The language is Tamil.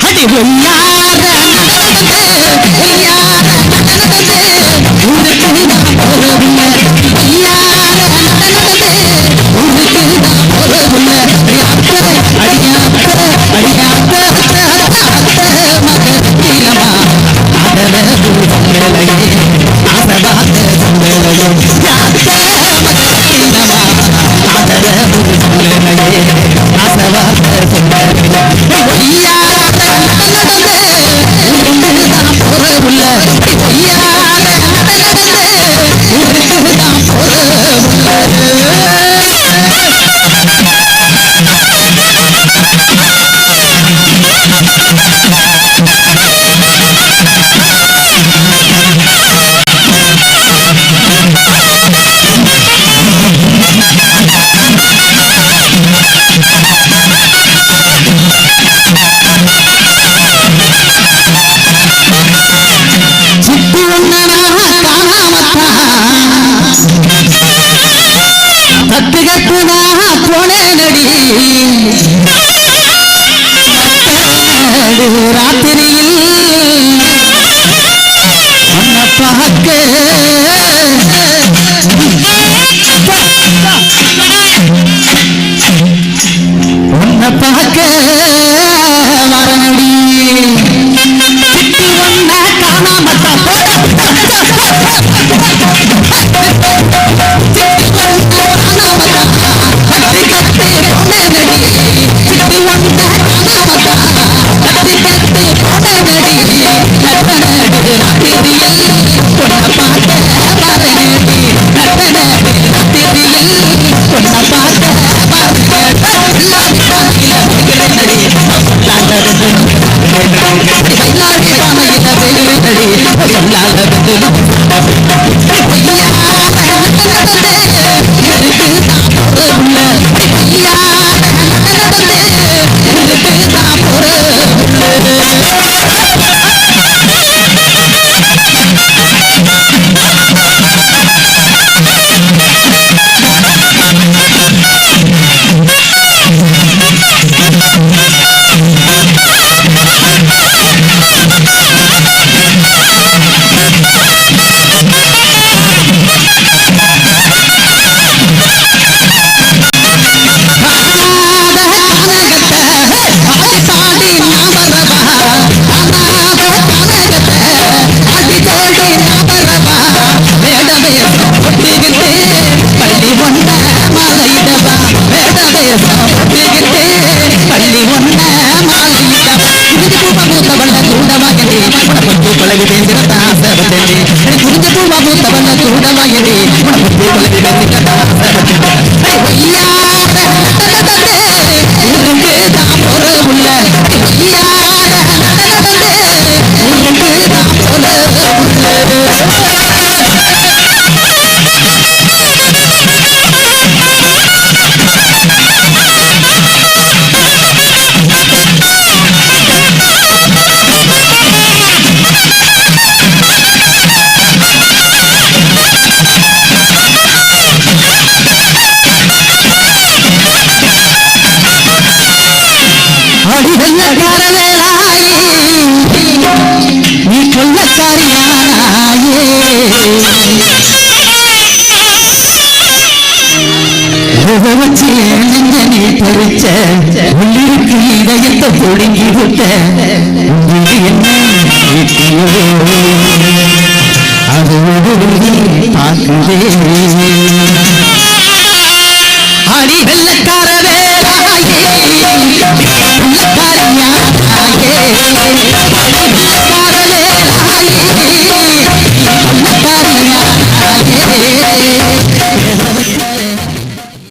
还得人呀。நடு ராத்திரியில் பார்க்க తెలుగు మనకొద్దు కొలవి వెందిరత సరతండి గురించి పూర్వము తవన చూడమాయని మనకొద్దు కొలవి వెందిరత సరతండి வெள்ளக்கார வேளாயே நீ கொள்ளக்காரி நானாயே வச்சு நெஞ்ச நீ பறிச்ச உள்ளிருக்கு இதயத்தை பொடுங்கி